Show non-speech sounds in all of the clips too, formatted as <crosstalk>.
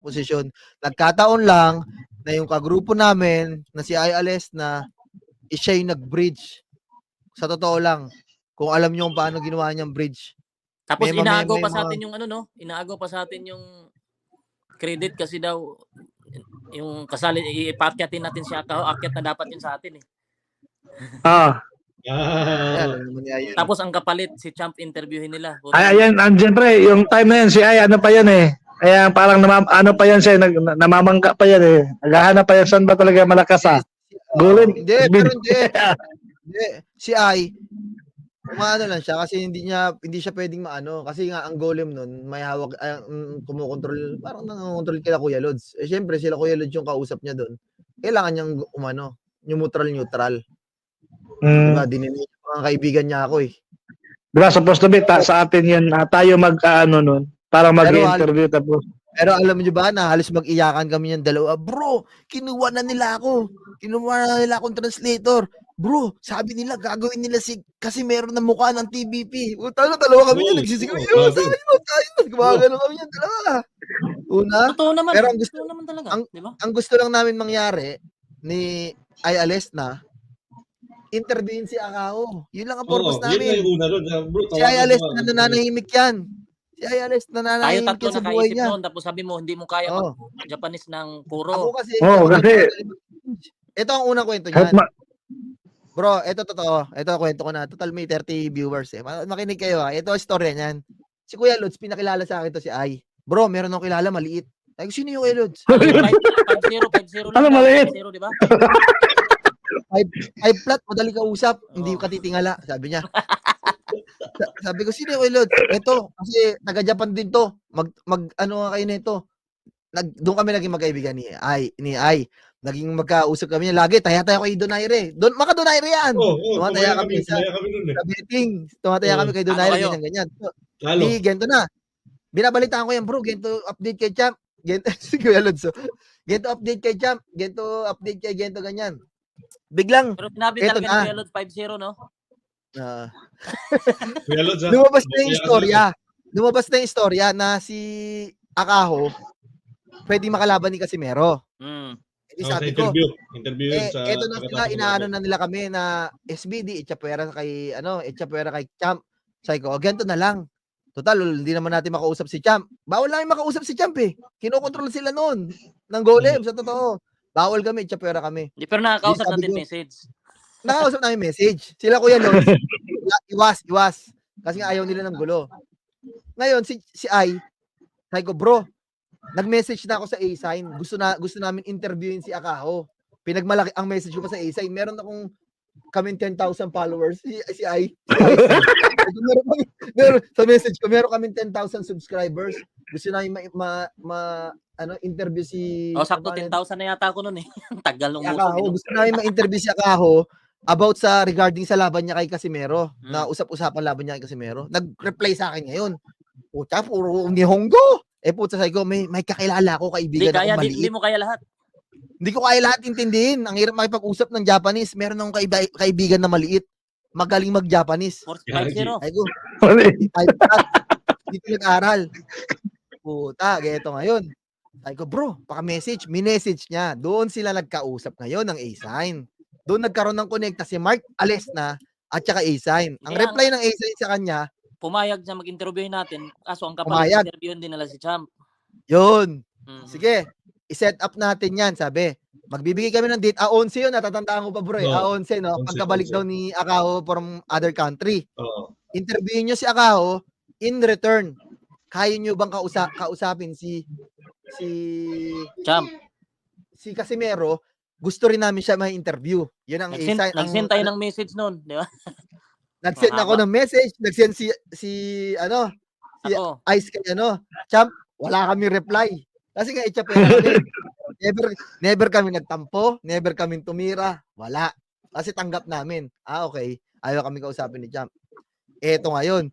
posisyon. Nagkataon lang na yung kagrupo namin na si Ay Ales na siya yung nag-bridge. Sa totoo lang, kung alam niyo kung paano ginawa niyang bridge. Tapos May mga- inaagaw may pa sa atin yung ano no, inaagaw pa sa atin yung credit kasi daw yung kasali ipakyatin natin si Akaw, akyat na dapat yun sa atin eh. Ah, Ah, yun. Tapos ang kapalit si Champ interviewin nila. ay, ayan, andyan pre, yung time na yan, si Ay, ano pa yan eh. Kaya parang namam, ano pa yan siya, nag, namamangka pa yan eh. Naghahanap pa yan, saan ba talaga malakas ah? Golem. Hindi, pero hindi. <laughs> Hindi. Si Ay, maano lang siya kasi hindi niya hindi siya pwedeng maano kasi nga ang golem nun may hawak ay, mm, kumukontrol parang nangongontrol kila Kuya Lods. Eh syempre sila Kuya Lods yung kausap niya doon. Kailangan niyang umano, neutral neutral. Mm. Diba? Dininay yung mga kaibigan niya ako eh. Diba, supposed to be, ta- sa atin yan, ah, tayo mag, ah, ano nun, para mag-interview tapos. Pero alam niyo ba na halos mag-iyakan kami yung dalawa. Bro, kinuha na nila ako. Kinuha na nila akong translator. Bro, sabi nila gagawin nila si kasi meron na mukha ng TBP. Puta na dalawa kami niyan nagsisigaw. oo, Yo, grabe. sabi mo tayo. Gumagano kami niyan dalawa. Una, Totoo naman. Pero ang gusto- totoo naman talaga, ang- di ba? ang gusto lang namin mangyari ni Ay Ales na interviewin si Akao. Yun lang ang purpose yun na namin. yung una ron. Bro, Si tawagan Ay mo Ales nga. na nananahimik yan. Si Ay Ales na Tayo tatlo sa buhay nakaisip niya. noon tapos sabi mo hindi mo kaya Oo. mag Japanese ng Ako puro. kasi, Oo, kasi- ito ang unang kwento Kahit niyan. ma- Bro, ito totoo. Ito kwento ko na. Total may 30 viewers eh. Ma- Makinig kayo ha. Ito ang storya niyan. Si Kuya Lods, pinakilala sa akin to si Ay. Bro, meron akong kilala, maliit. Ay, sino yung Kuya Lods? 5-0, 5-0 Ano, maliit? 5-0, di ba? Ay, flat, madali ka usap. Hindi ka titingala, sabi niya. Sa- sabi ko, sino yung Kuya Lods? Ito, kasi taga-Japan din to. Mag, mag ano nga kayo nito. Nag, doon kami naging magkaibigan ni Ay, ni Ay. Naging magkausap kami niya lagi. Taya-taya kay Donaire. Don, maka Donaire yan. Oo, oo, Tumataya kami kami. sa- kami nun eh. Sa betting. Tumataya Oo. kami kay Ano Donaire, kayo? ganyan, ganyan. So, Lalo. Di, gento na. Binabalitaan ko yan, bro. Gento update kay Champ. Gento, <laughs> si Kuya Alonso. Gento update kay Champ. Gento update kay Gento ganyan. Biglang, Pero sinabi Eto talaga na. ni Kuya Lods 5-0, no? Ah, ah. lumabas na yung istorya. Lumabas na yung istorya na si Akaho pwede makalaban ni Casimero. Mm. Hindi Oh, sa sabi ko, interview. Eh, sa... eto na sila, inaano na nila kami na SBD, Echapera kay, ano, Echapera kay Champ. Sabi ko, "O, ganito na lang. Total, hindi naman natin makausap si Champ. Bawal namin makausap si Champ eh. Kinokontrol sila noon ng golem, sa totoo. Bawal kami, Echapera kami. Hindi, pero nakakausap natin ko. message. Nakausap namin message. Sila Kuya Lons, <laughs> iwas, iwas. Kasi nga ayaw nila ng gulo. Ngayon, si, si Ai, sabi ko, bro, nag-message na ako sa A-Sign. Gusto na gusto namin interviewin si Akaho. Pinagmalaki ang message ko pa sa A-Sign. Meron akong kaming 10,000 followers. Si, si Ai. Si meron, kami- meron, sa message ko, meron kaming 10,000 subscribers. Gusto namin ma, ma, ma- ano, interview si... Oh, sakto ano, 10,000 na yata ako noon eh. <laughs> Tagal ng si uso. Akaho. Gusto namin ma-interview si Akaho about sa regarding sa laban niya kay Casimero. Hmm. Na usap-usapan laban niya kay Casimero. Nag-reply sa akin ngayon. Puta, puro Nihongo. Eh puta, sabi ko, may, may kakilala ako, Hindi kaibigan kaya, ako di, maliit. di mo kaya lahat. Hindi ko kaya lahat intindihin. Ang hirap makipag-usap ng Japanese. Meron akong kaiba- kaibigan na maliit. Magaling mag-Japanese. 5-0. Ay ko, cut. Dito nag-aral. Puta, geto ngayon. Sabi ko, bro, paka-message. Minessage niya. Doon sila nagkausap ngayon ng A-Sign. Doon nagkaroon ng connecta si Mark Alesna at saka A-Sign. Ang Kaya reply ng A-Sign sa kanya, Pumayag siya mag-interview natin. Kaso ang kapal Pumayag. interviewin din nila si Champ. yun, Mm. sige, i-set up natin yan, sabi. Magbibigay kami ng date. Ah, 11 yun, natatandaan ko pa bro. Eh. Oo. Ah, 11, no? 11, Pagkabalik 11. daw ni Akaho from other country. Oo. interviewin nyo si Akaho, in return, kaya nyo bang kausa kausapin si si Champ. si Casimero, gusto rin namin siya ma-interview. Yun ang Nag-send, isa- nag-send tayo ng message noon. Di ba? <laughs> nag-send ako ng message, nag-send si si ano, si Ako. Ice kay ano, Champ, wala kami reply. Kasi nga itcha kami. never never kami nagtampo, never kami tumira, wala. Kasi tanggap namin. Ah, okay. Ayaw kami kausapin ni Champ. Eto ngayon.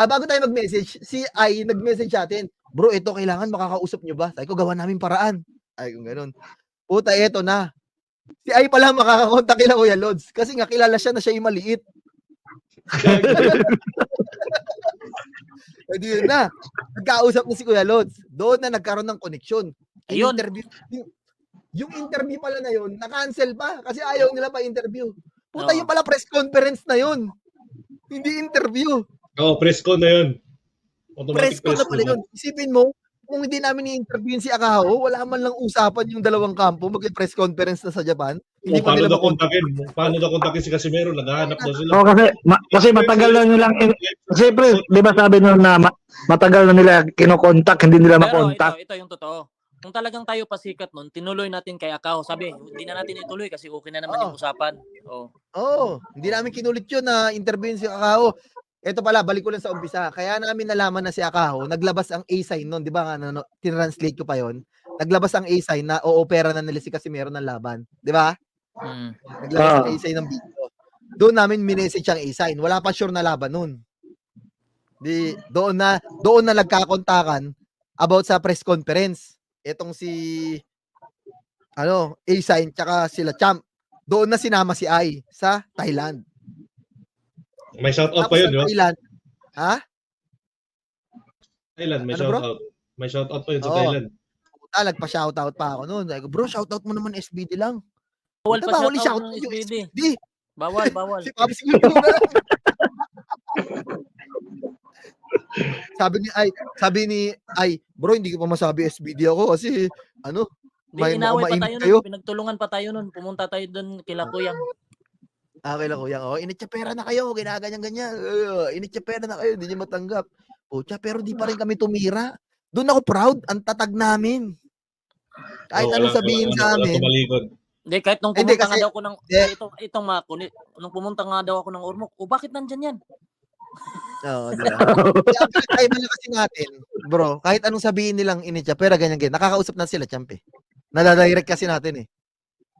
Ah, bago tayo mag-message, si I nag-message sa atin, bro, ito kailangan makakausap nyo ba? Sabi ko, gawa namin paraan. Ay, kung ganun. Puta, eto na. Si I pala makakakontak kila Kuya Lods. Kasi nga, kilala siya na siya yung maliit. <laughs> Di yun na. Nagkausap na si Kuya Lods. Doon na nagkaroon ng koneksyon. Ayun. Interview. Yung, yung interview pala na yun, na-cancel pa kasi ayaw nila pa interview. Puta, Oo. yung pala press conference na yun. Hindi interview. Oo, press con na yun. Press Automatic con na pala yun. Isipin mo, kung hindi namin i-interview si Akaho, wala man lang usapan yung dalawang kampo, mag-press conference na sa Japan. Hindi O, pa paano nila daw makontak. kontakin? Paano daw kontakin si Casimero? Naghahanap daw sila. Oo, kasi, ma- kasi matagal na nilang, in- siyempre, di ba sabi nyo na ma- matagal na nila kinokontak, hindi nila Pero ito, makontak. ito yung totoo. Kung talagang tayo pasikat nun, tinuloy natin kay Akaw. Sabi, hindi na natin ituloy kasi okay na naman Oo. yung usapan. Oh. Oo, oh, hindi namin kinulit yun na interviewin si Akaho. Ito pala, balik ko lang sa umpisa. Kaya namin nalaman na si Akaho, naglabas ang A-sign nun, di ba nga, ano, tinranslate ko pa yon Naglabas ang A-sign na o-opera na nila si Casimero ng laban. Di ba? Mm. Naglabas Ah. ang A-sign ng video. Doon namin minessage ang A-sign. Wala pa sure na laban nun. Di, doon na, doon na nagkakontakan about sa press conference. Etong si, ano, A-sign, tsaka sila Champ. Doon na sinama si Ai sa Thailand. May shout out Tapos pa yun, di ba? Thailand, ha? Thailand, may Ano, shout bro? out. May shout out pa yun sa Oo. Thailand. Puta, nagpa-shoutout pa ako noon. Sabi ko, bro, shoutout mo naman SBD lang. Bawal Puta, pa bawal siya i-shoutout ng yung SBD. SBD. Bawal, bawal. <laughs> Si Pops na lang. sabi ni ay sabi ni ay bro hindi ko pa masabi SBD ako kasi ano may Di, inaway pa tayo kayo nun. Pinagtulungan pa tayo nun. Pumunta tayo dun kila Kuyang. Okay lang kuya. Oh, initya pera na kayo, ginaganyan ganyan. Uh, initya pera na kayo, hindi niyo matanggap. Pucha, pero di pa rin kami tumira. Doon ako proud, ang tatag namin. Kahit Oo, anong sabihin sa amin. Hindi, kahit nung Hindi, pumunta kasi- nga daw ako ng, Hindi. ito, itong mga kunit, nung pumunta nga daw ako ng Ormoc, o bakit nandyan yan? Oo, di ba? Kaya kasi natin, bro, kahit anong sabihin nilang initya, pero ganyan ganyan, nakakausap na sila, champ eh. Nadadirect kasi natin eh.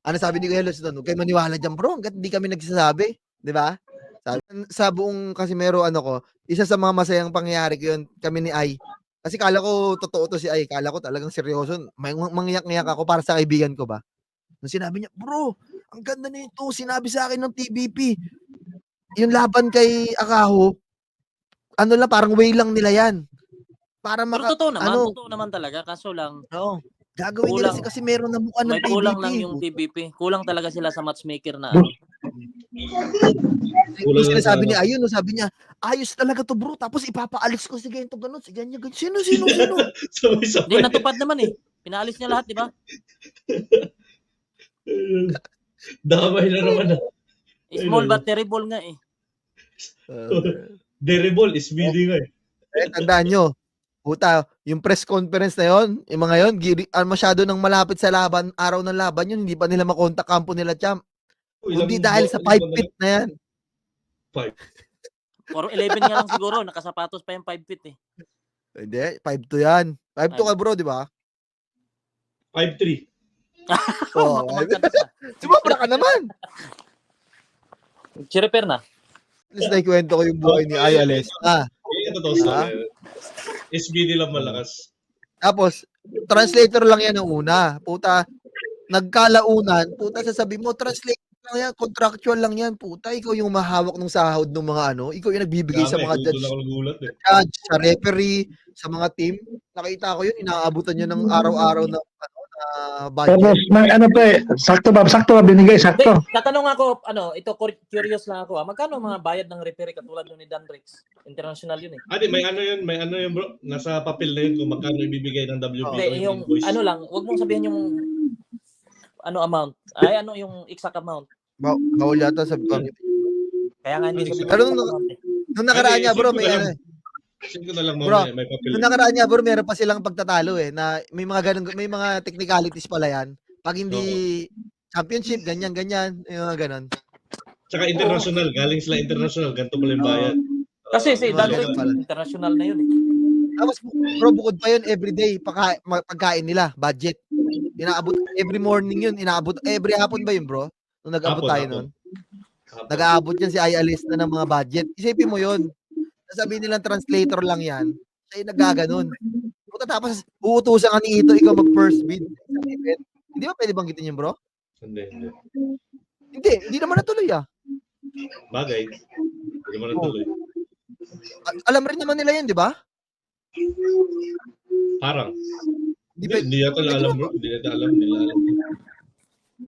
Ano sabi ni Kuya Luz doon? Huwag kayo maniwala dyan, bro. Hanggat hindi kami nagsasabi. Di ba? Sabi, sa buong Casimero, ano ko, isa sa mga masayang pangyayari ko yun, kami ni Ay. Kasi kala ko, totoo to si Ay. Kala ko talagang seryoso. May mangyak-ngyak ako para sa kaibigan ko ba? Nung sinabi niya, bro, ang ganda nito. Sinabi sa akin ng TBP. Yung laban kay Akaho, ano lang, parang way lang nila yan. Para Pero maka, totoo naman, ano? totoo naman talaga. Kaso lang, Oo. Gagawin nila Kulang. si Casimero na mukha ng may TBP. kulang lang yung TBP. Kulang talaga sila sa matchmaker na ano. Kulang lang sinasabi sa niya, ayun, no, sabi niya, ayos talaga to bro, tapos ipapaalis ko si ganito, ganun, si ganyan, ganyan. Sino, sino, <laughs> sino? Hindi, natupad naman eh. Pinaalis niya lahat, di ba? <laughs> Damay na naman. ah. Small Ayun. but terrible nga eh. Uh, <laughs> Deribol is bidding nga eh. eh, tandaan nyo, puta, yung press conference na yon, yung mga yon, giri, ah, masyado nang malapit sa laban, araw ng laban yun, hindi pa nila makontak kampo nila, champ. Ilang- Hindi dahil sa ilang 5 ba na- feet na yan. Or 11 nga lang siguro, nakasapatos pa yung 5 feet eh. Hindi, 5 to yan. 5 to ka bro, di ba? 5'3". Oo. Sumabra ka naman. Si-repair na. At least naikwento ko yung buhay ni Ayales. Ah, ito daw SBD lang malakas. Tapos, translator lang yan ang una. Puta, nagkalaunan, puta sasabi mo, translator lang yan, contractual lang yan, puta, ikaw yung mahawak ng sahod ng mga ano, ikaw yung nagbibigay sa Dami, mga doon judge, ako nagulat eh. judge, sa referee, sa mga team. Nakita ko yun, inaabutan nyo ng araw-araw na, ano, na budget. Tapos, may ano pa eh, sakto ba, sakto ba binigay, sakto. tatanong ako, ano, ito cur- curious lang ako. Ah. Magkano mga bayad ng repair katulad nun ni Dan Rex? International yun eh. Adi, may ano yun, may ano yun bro. Nasa papel na yun kung magkano ibibigay ng WPO Hindi, yung invoice. ano lang, wag mong sabihin yung ano amount. Ay, ano yung exact amount. Ba- bawal yata sa Kaya nga hindi sabihin Pero yung nung- eh. Nung nakaraan niya, bro, may ano, lang. Ko na lang Bro, mamaya, may papel. nung nakaraan niya, bro, meron pa silang pagtatalo eh, na may mga ganun, may mga technicalities pala yan. Pag hindi championship, ganyan, ganyan, yung mga ganun. Tsaka international, galing sila international, ganito pala yung bayad. Kasi si Mga Dan ganun Rex, pala. international na yun eh. Tapos, bro, bukod pa yun, everyday, pagka, ma- pagkain nila, budget. Inaabot, every morning yun, inaabot, every hapon ba yun, bro? Nung nag-abot Hapon, tayo hapon. nun. Nag-aabot yan si Ayalis na ng mga budget. Isipin mo yun. Sasabihin nilang translator lang yan. Siya yung nagaganon. Puta, tapos, uutusan ka ni Ito, ikaw mag-first bid. sa event. Hindi ba pwede banggitin yun, bro? Hindi, hindi. Hindi, hindi naman natuloy ah. Bagay. Hindi mo natuloy. A- alam rin naman nila yun, di ba? Parang. Di Hindi, ba? hindi yata alam bro. Hindi yata alam. Hindi nila alam.